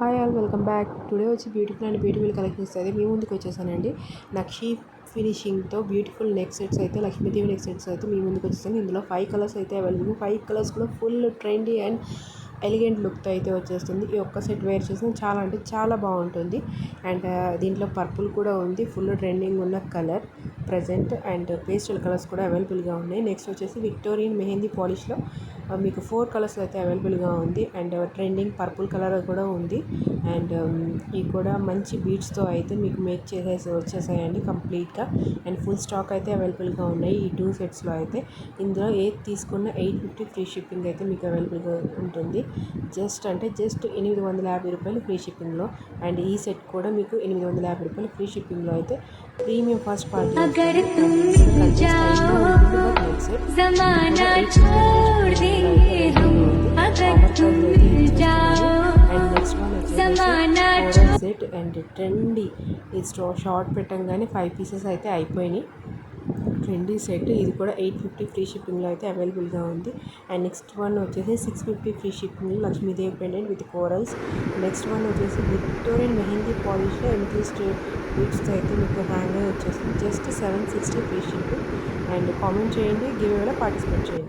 Hi all welcome back. Today వచ్చి beautiful and beautiful collections అయితే మీ ముందుకు వచ్చేసానండి. నక్షి ఫినిషింగ్తో బ్యూటిఫుల్ నెక్ సెట్స్ అయితే లక్ష్మీదేవి నెక్ సెట్స్ అయితే మీ ముందుకు వచ్చేసాను ఇందులో ఫైవ్ కలర్స్ అయితే అవైలబుల్ ఫైవ్ కలర్స్ కూడా ఫుల్ ట్రెండీ అండ్ ఎలిగెంట్ లుక్తో అయితే వచ్చేస్తుంది. ఈ ఒక్క సెట్ వేర్ చేసిన చాలా అంటే చాలా బాగుంటుంది. అండ్ దీంట్లో పర్పుల్ కూడా ఉంది. ఫుల్ ట్రెండింగ్ ఉన్న colour present. And pastel colours కూడా అవైలబుల్గా ఉన్నాయి. నెక్స్ట్ వచ్చేసి విక్టోరియన్ మెహందీ పాలిష్లో మీకు ఫోర్ కలర్స్ అయితే అవైలబుల్గా ఉంది. అండ్ ట్రెండింగ్ పర్పుల్ కలర్ కూడా ఉంది. అండ్ ఇవి కూడా మంచి బీట్స్తో అయితే మీకు మేక్ చేసేసి వచ్చేసాయండి కంప్లీట్గా. అండ్ ఫుల్ స్టాక్ అయితే అవైలబుల్గా ఉన్నాయి ఈ టూ సెట్స్లో అయితే. ఇందులో ఏది తీసుకున్న ఎయిట్ ఫిఫ్టీ ఫ్రీ షిప్పింగ్ అయితే మీకు అవైలబుల్గా ఉంటుంది. జస్ట్ అంటే జస్ట్ ఎనిమిది వందల యాభై రూపాయలు ఫ్రీ షిప్పింగ్లో. అండ్ ఈ సెట్ కూడా మీకు ఎనిమిది వందల యాభై రూపాయలు ఫ్రీ షిప్పింగ్లో అయితే premium first party set and trendy ఈ స్టో షార్ట్ పెట్టంగానే ఫైవ్ పీసెస్ అయితే అయిపోయినాయి. ట్రెండీ సెట్ ఇది కూడా ఎయిట్ ఫిఫ్టీ ఫ్రీ షిప్పింగ్లో అయితే అవైలబుల్గా ఉంది. అండ్ నెక్స్ట్ వన్ వచ్చేసి సిక్స్ ఫిఫ్టీ ఫ్రీ షిప్పింగ్లో Lakshmidevi pendant with corals next one వచ్చేసి విక్టోరియన్ మెహందీ పాలిష్లో ఎంట్రీస్ట్ బీట్స్తో అయితే మీకు హ్యాంగర్ వచ్చేసింది just seven sixty free shipping and comment చేయండి గివ్ పార్టిసిపేట్ చేయండి.